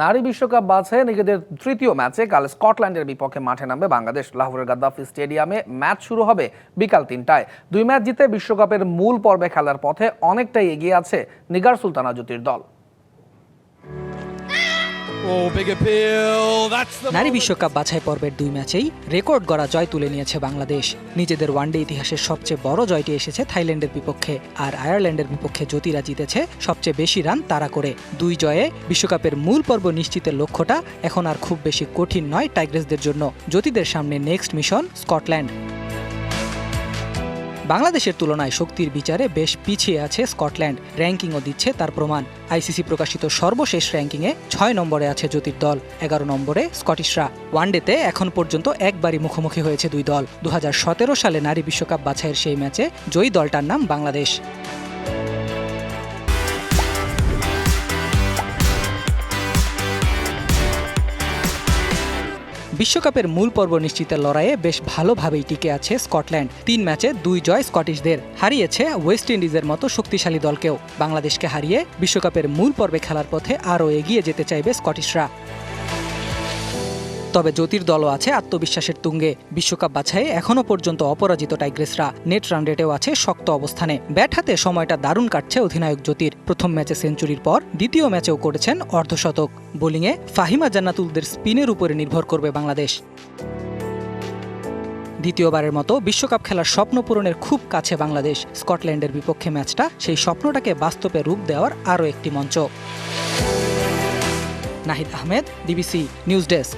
নারী বিশ্বকাপ বাছাই নিজেদের তৃতীয় ম্যাচে কাল স্কটল্যান্ডের বিপক্ষে মাঠে নামবে বাংলাদেশ। লাহোরের গাদ্দাফি স্টেডিয়ামে ম্যাচ শুরু হবে বিকাল তিনটায়। দুই ম্যাচ জিতে বিশ্বকাপের মূল পর্বে খেলার পথে অনেকটাই এগিয়ে আছে নিগার সুলতানা জ্যোতির দল। নারী বিশ্বকাপ বাছাই পর্বের দুই ম্যাচেই রেকর্ড গড়া জয় তুলে নিয়েছে বাংলাদেশ। নিজেদের ওয়ানডে ইতিহাসের সবচেয়ে বড় জয়টি এসেছে থাইল্যান্ডের বিপক্ষে আর আয়ারল্যান্ডের বিপক্ষে জ্যোতিরা জিতেছে সবচেয়ে বেশি রান তারা করে। দুই জয়ে বিশ্বকাপের মূল পর্ব নিশ্চিতের লক্ষ্যটা এখন আর খুব বেশি কঠিন নয় টাইগ্রেসদের জন্য। জ্যোতিদের সামনে নেক্সট মিশন স্কটল্যান্ড। বাংলাদেশের তুলনায় শক্তির বিচারে বেশ পিছিয়ে আছে স্কটল্যান্ড। র্যাঙ্কিংও দিচ্ছে তার প্রমাণ। আইসিসি প্রকাশিত সর্বশেষ র্যাঙ্কিংয়ে ছয় নম্বরে আছে জ্যোতির দল, এগারো নম্বরে স্কটিশরা। ওয়ানডেতে এখন পর্যন্ত একবারই মুখোমুখি হয়েছে দুই দল। দুহাজার সতেরো সালে নারী বিশ্বকাপ বাছাইয়ের সেই ম্যাচে জয়ী দলটার নাম বাংলাদেশ। বিশ্বকাপের মূল পর্ব নিশ্চিতের লড়াইয়ে বেশ ভালোভাবেই টিকে আছে স্কটল্যান্ড। তিন ম্যাচে দুই জয় স্কটিশদের। হারিয়েছে ওয়েস্ট ইন্ডিজের মতো শক্তিশালী দলকেও। বাংলাদেশকে হারিয়ে বিশ্বকাপের মূল পর্বে খেলার পথে আরও এগিয়ে যেতে চাইবে স্কটিশরা। তবে জ্যোতির দলও আছে আত্মবিশ্বাসের তুঙ্গে। বিশ্বকাপ বাছাইয়ে এখনও পর্যন্ত অপরাজিত টাইগ্রেসরা। নেট রান রেটেও আছে শক্ত অবস্থানে। ব্যাট হাতে সময়টা দারুণ কাটছে অধিনায়ক জ্যোতির। প্রথম ম্যাচে সেঞ্চুরির পর দ্বিতীয় ম্যাচেও করেছেন অর্ধশতক। বোলিংয়ে ফাহিমা জান্নাতুলদের স্পিনের উপরে নির্ভর করবে বাংলাদেশ। দ্বিতীয়বারের মতো বিশ্বকাপ খেলার স্বপ্ন পূরণের খুব কাছে বাংলাদেশ। স্কটল্যান্ডের বিপক্ষে ম্যাচটা সেই স্বপ্নটাকে বাস্তবে রূপ দেওয়ার আরও একটি মঞ্চ। Nahid Ahmed DBC news desk.